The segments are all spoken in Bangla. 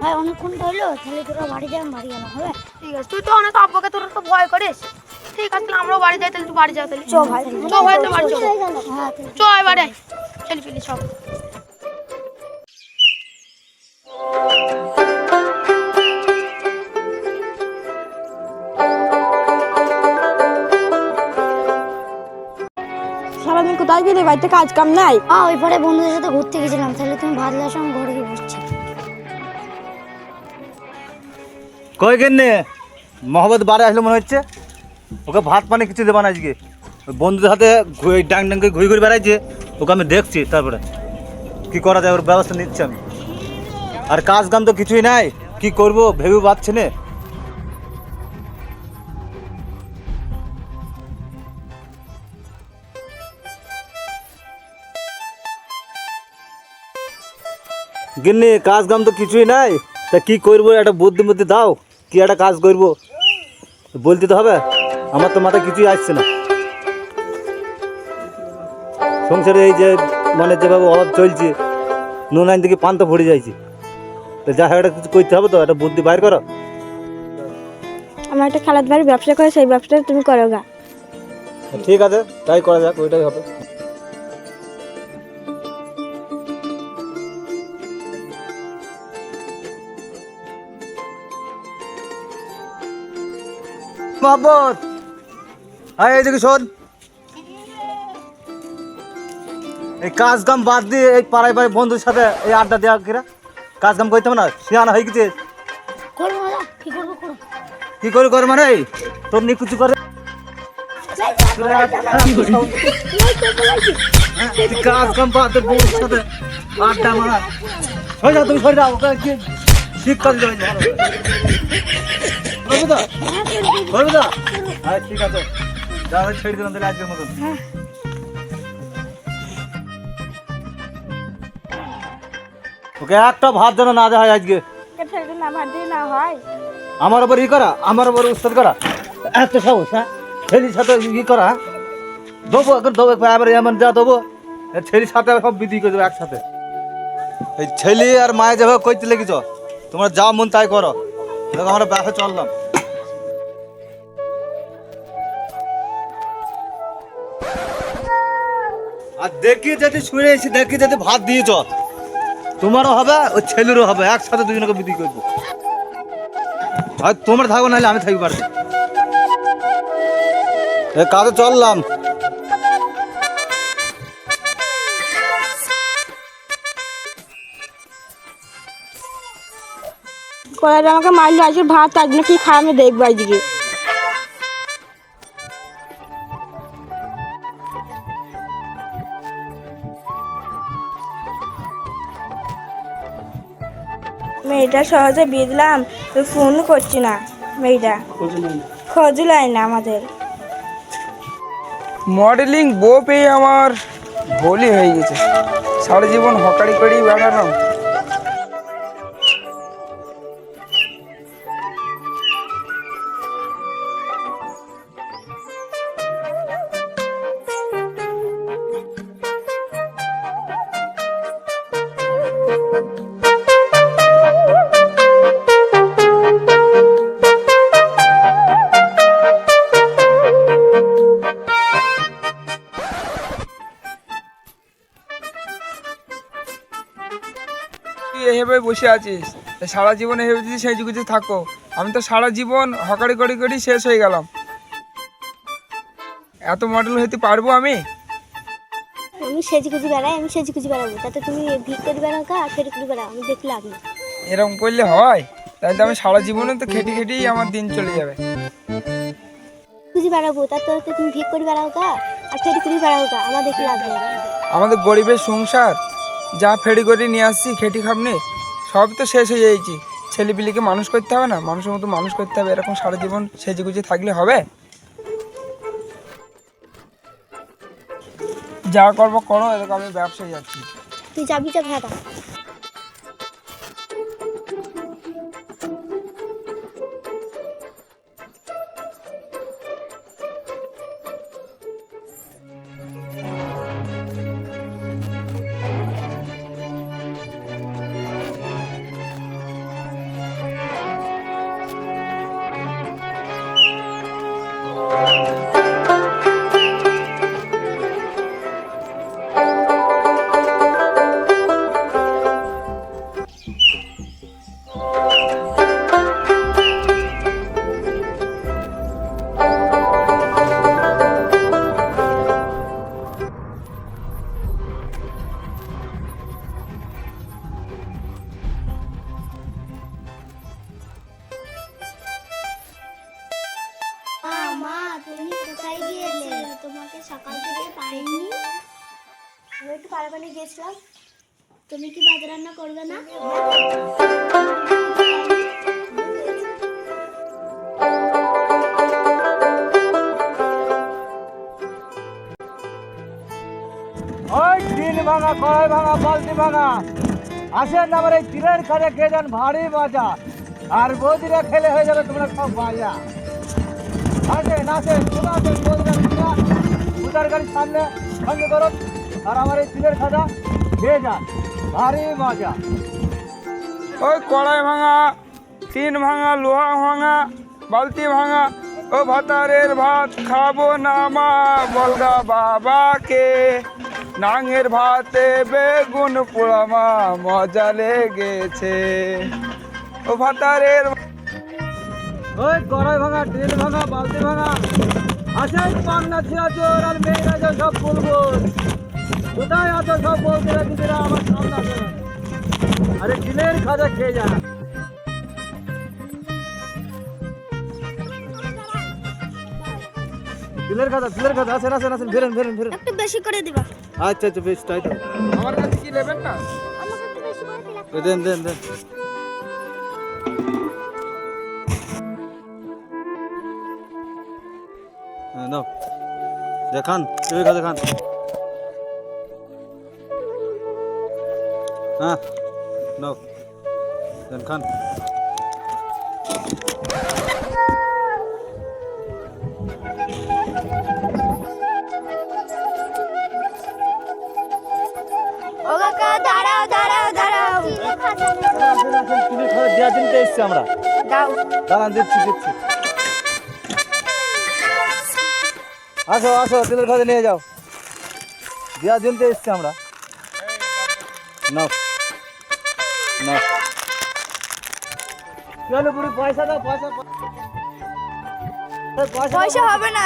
ভাই অনেকক্ষণ হইল তাহলে তোরা বাড়ি যান বাড়ি গেলাম হবে? ঠিক আছে তুই তো অনেক আব্বাকে তোর তো ভয় করিস। ঠিক আছে তাহলে আমরাও বাড়ি যাই তাহলে তুই বাড়ি যাও তাহলে। চ ভাই চ ভাই তো বাড়ি চ হ্যাঁ এবারে চলি পিলি সব। সারাদিন কোথায় গেলি? বাড়িতে কাজ কাম নাই? আ ওই পাড়ে বন্ধুদের সাথে ঘুরতে গেছিলাম তাহলে তুমি ভাত আমি ঘরে গিয়ে বসছি। কই কেনে মহব্বত বারে আসলে মনে হচ্ছে। ওকে ভাত পানি কিছু দেবা না আজকে। বন্ধুদের ঘুরে ডাং ডাং করে ঘুরে ঘুরে বেড়াইছে। ওকে আমি দেখছি তারপরে। কি করা যায়, ওর ব্যবস্থা নিচ্ছি আমি। আর কাজ কাম তো কিছুই নাই। কি করব, ভেবে পাচ্ছি না। গিন্নি, কাজ কাম তো কিছুই নাই। তা কি করব, একটা বুদ্ধি বুদ্ধি দাও। কি একটা কাজ করব? বলতে তো হবে আমার তো মাথায় কিছুই আসছে না। সংসারে এই যে মানে যেভাবে অভাব চলছে নুন আইন থেকে পান্তা ভরে যাইছে। তো যা একটা কিছু করতে হবে তো একটা বুদ্ধি বাইর করো। আমার একটা বাড়ির ব্যবসা করে সেই ব্যবসাটা তুমি করো গা। ঠিক আছে তাই করা যাক ওইটাই হবে। মোহাম্মদ আয় এইদিকে শোন। এই কাজ কাম বাদ দিয়ে এই পাড়ায় পাড়ায় বন্ধুর সাথে এই আড্ডা দেওয়া কিরা কাজ কাম করতে না শিয়ানা হয়ে গেছে। কি করো। করে মানে? তোর নিয়ে কিছু করে? হ্যাঁ, কাজ কাম বাদ দিয়ে বন্ধুর সাথে আড্ডা মারা। সরে যাও তুমি সরে যাও ওকে কি শিক্ষা দিতে। করবি তো করবি তো আরে ঠিক আছে। আমি ছেড়ে দিলাম তাহলে আজকের মতন। ওকে একটা ভাত যেন না দেওয়া হয় আজকে। না ভাত দিয়ে না হয়। আমার ওপর ই করা আমার ওপর উস্তাদ করা। এত সাহস হ্যাঁ? ছেলির সাথে ই করা হ্যাঁ? দেবো এখন দেবো এবার এমন যা দেবো। ছেলির সাথে সব বিধি করে দেবো একসাথে। এই ছেলি আর মায়ে যেভাবে কইতে লেগেছ তোমরা যা মন তাই করো। আমরা ব্যবসা চললাম। আর দেখি যদি শুনে এসে দেখি যদি ভাত দিয়েছ তোমারও হবে, ওই ছেলেরও হবে, একসাথে দুজনকে বিধি করব। আর তোমরা থাকো, নাহলে আমি থাকি পারব এ কাজে চললাম। কয়ের আমাকে মারলো, আজকে ভাত আজ না, কি খাই আমি দেখব আজকে। মেয়েটা সহজে বিয়ে দিলাম তুই ফোন করছি না মেয়েটা। খোঁজ লাই না আমাদের। মডেলিং বউ পেয়ে আমার ভুলই হয়ে গেছে। সারা জীবন হকারি করেই বেড়ালাম বসে আছিস? সারা জীবনে যদি সেই যুগে থাকো। আমি তো সারা জীবন হকারি করি করি শেষ হয়ে গেলাম। এত মডেল হইতে পারব আমি? আমি সেজি কুচি বেড়াই আমি সেজি কুচি বেড়াবো। তাতে তুমি ভিক করে বেড়াও কা আর ফেরি করে বেড়াও। আমি দেখলে আপনি এরকম করলে হয়? তাহলে তো আমি সারা জীবনে তো খেটে খেটেই আমার দিন চলে যাবে। কুচি বেড়াবো তাতে তো তুমি ভিক করে বেড়াও কা আর ফেরি করে বেড়াও কা আমার দেখলে লাভ আমাদের গরিবের সংসার। যা ফেরি করে নিয়ে আসছি খেটি খাবনে। সব তো শেষ হয়ে যাইছি। ছেলেপিলিকে মানুষ করতে হবে না, মানুষের মতো মানুষ করতে হবে, এরকম সারা জীবন সেজে গুজে থাকলে হবে। যা করব করো, এরকম আমি ব্যবসায় যাচ্ছি। তুই যাবি যা ভেড়া। তুমি কি ভাত রান্না করবে না? ওই টিন ভাঙা কড়াই ভাঙা বালতি ভাঙা। আসেন আমার এই টিনের খালে খেয়ে যান ভারী মজা। আর বৌদিরা খেলে হয়ে যাবে তোমরা সব বাজা আসেন আসেন, চলে আসেন বৌদিরা উদার গাড়ির সামনে সঙ্গে করো আর আমার এই টিনের খাজা, খেয়ে যান। মজা। ওই কড়াই ভাঙা, টিন ভাঙা, লোহা ভাঙা, বালতি ভাঙা, ও ভাতারের ভাত খাব না মা বলগা বাবাকে। নাঙের ভাতে বেগুন পোড়ামা মজা লেগেছে। ও ভাতারের ওই কড়াই ভাঙা, টিন ভাঙা, বালতি ভাঙা, আসেন পাংনা ছিয়া চোর আর মেয়েরা সব কোথায় আছো সব বৌদিরা দিদিরা আমার সামনে আসেন আরে টিনের খাজা খেয়ে যান তিলের খাজা তিলের খাজা আসেন আসেন আসেন ফেরেন ফেরেন ফেরেন একটু বেশি করে দিবা আচ্ছা আচ্ছা বেশ তাই তো আমার কাছে কি নেবেন না আমাকে একটু বেশি করে দিলা এ দেন দেন দেন হ্যাঁ নাও দেখান তিলের খাজা খান হ্যাঁ নাও দেন খান। ও কাকা দাঁড়াও দাঁড়াও দাঁড়াও। আসেন আসেন দেওয়ার জন্য এসছি আমরা দাও। দাঁড়ান দিচ্ছি দিচ্ছি। আসো আসো তিলের খাজা নিয়ে যাও। দেওয়ার জন্য এসছি আমরা। নাও। চলো বুড়ি পয়সা দাও পয়সা পয়সা। হবে না।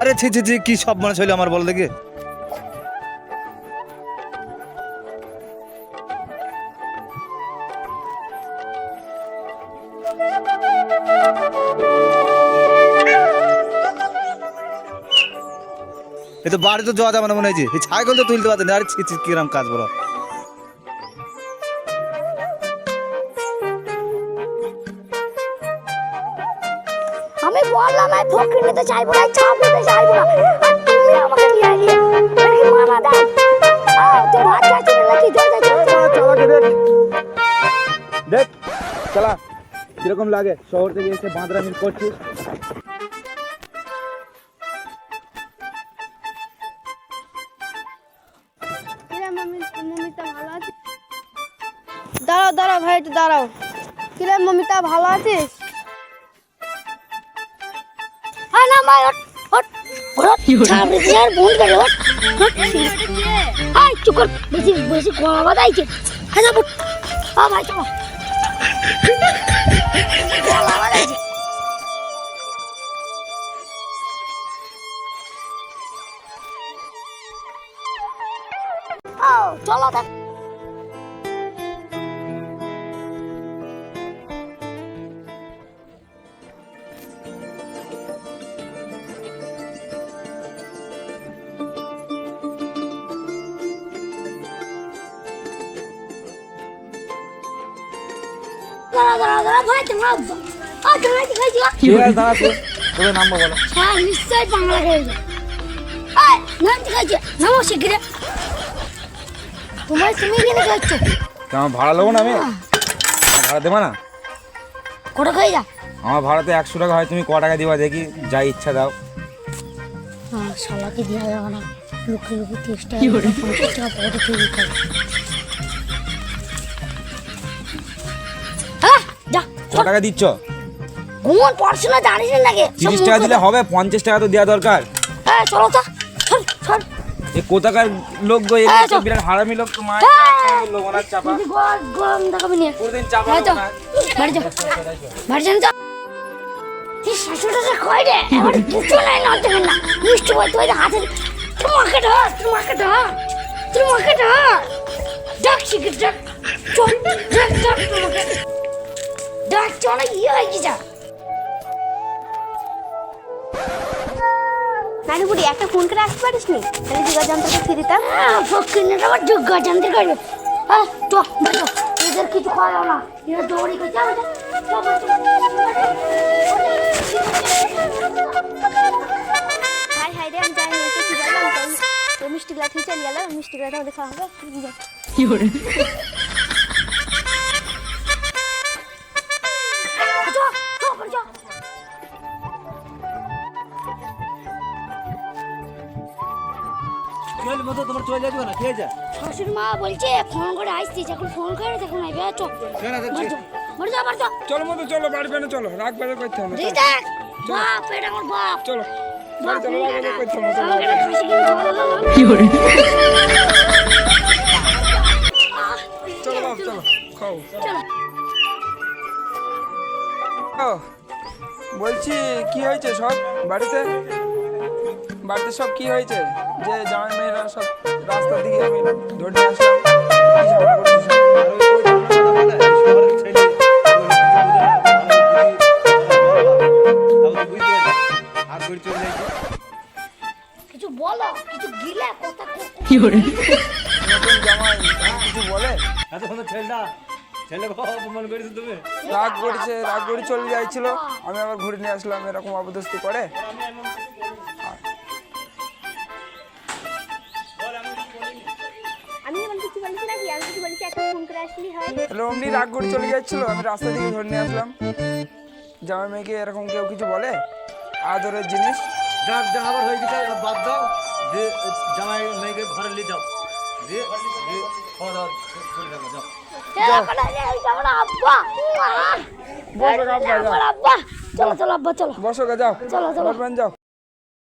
আরে ছি ছি ছি কি সব মনে ছিল আমার বল দেখি। এ তো বাড়ি তো যাওয়া যাবে না মনে হয়েছে এই ছাইকেল তো তুলতে পারতেন আরে ছি ছি কিরম কাজ বলো। আমি চাইব না চাপ নিতে চাইব না। আর তুমি আমাকে নিয়ে আইলে এটা কি মানা দাও জল দেখ। দেখ চালা কীরকম লাগে শহর থেকে এসে বাঁদরা মিল করছিস দাঁড়াও দাঁড়াও ভাই একটু দাঁড়াও। কিরে মমিতা ভালো আছিস? আর করে চুপ কর বেশি বেশি হ্যাঁ যাব। আ ভাই চলো। কোয়া বাদাইছে চলো দেখ। দাঁড়া দাঁড়া দাঁড়া ভাই তোমরা আ দাঁড়া কি খাইছিলা ঠিক আছে দাঁড়াতে তোদের নাম্বার বলো। হ্যাঁ নিশ্চয়ই বাংলা খেয়েছে আয় নাম কি খাইছে? নামো শিগগিরে তোমার তুমি কিনে খাচ্ছ? কেমন ভাড়া নেব না আমি? ভাড়া দেবো না? কটা খাই যা? আমার ভাড়াতে একশো টাকা হয় তুমি ক টাকা দিবা দেখি যা ইচ্ছা দাও। হ্যাঁ শালাকে দেওয়া যাবে না। পঞ্চাশ টাকা পকেটে খেয়ে দিতে যা ক টাকা দিচ্ছ? ঘুমন পড়াশোনা জানিস না নাকি? তিরিশ টাকা দিলে হবে পঞ্চাশ টাকা তো দেওয়া দরকার। হ্যাঁ চলো তো এ কোথাকার লোক গো এগুলো হ্যাঁ। বিরাট হারামি লোক তো হ্যাঁ। লোক ওনার চাপা। গরম দেখাবি নিয়ে। কোনদিন চাপা হ্যাঁ না। বাড়ি যা বাড়ি তো তুই যে কই রে? কিছু নাই না দেখেন না। মিষ্টি বই তুই হাতে তোমাকে ধর তোমাকে ধর। তোমাকে ধর। ডাক শিখে ডাক চল ডাক ডাক তোমাকে ডাকছে অনেক ইয়ে হয়ে গেছে নানি বুড়ি একটা ফোন করে আসতে পারিস নি? তাহলে যোগাযন্ত্রকে ফিরে দিতাম। হ্যাঁ, ফকিনের আবার যোগাযন্ত্র করবে। হ্যাঁ তো বেটো এদের কিছু খাওয়া মিষ্টি গ্লাস খাওয়া হবে। চলে শাশুড়ি মা বলছে ফোন করে আসছি যখন ফোন করে তখন আইবে চো কেন মরে যা মরে যা চলো মতো চলো বাড়ি চলো। রাগ করতে হবে চলো। বাপ এটা আমার বাপ। চলো। বাড়ি চলো রাগ করতে হবে চলো। চলো চলো। খাও। চলো। বলছি কি হয়েছে সব? বাড়িতে? বাড়িতে সব কি হয়েছে? যে জামাই মেয়েরা সব রাস্তার দিকে আমি ধরে আসলাম? কিছু বলো কিছু গিলে কথা কো- নতুন জামাই কিছু বলে? রাগ করছে রাগ করে চলে আমি আবার ঘুরে নিয়ে আসলাম এরকম অবদস্তি করে। তাহলে অমনি রাগ করে চলে যাচ্ছিল আমি রাস্তা থেকে ধরে নিয়ে আসলাম। জামাই মেয়েকে এরকম কেউ কিছু বলে? আদরের জিনিস? যাক যা আবার হয়ে গেছে বাদ দাও যে জামাই মেয়েকে ঘরে নিয়ে যাও। দিয়ে দিয়ে খাওয়া দাওয়া করে রাখো যাও। আব্বা। চলো চলো আব্বা চলো বসো গা যাও। চলো, চলো। যাও।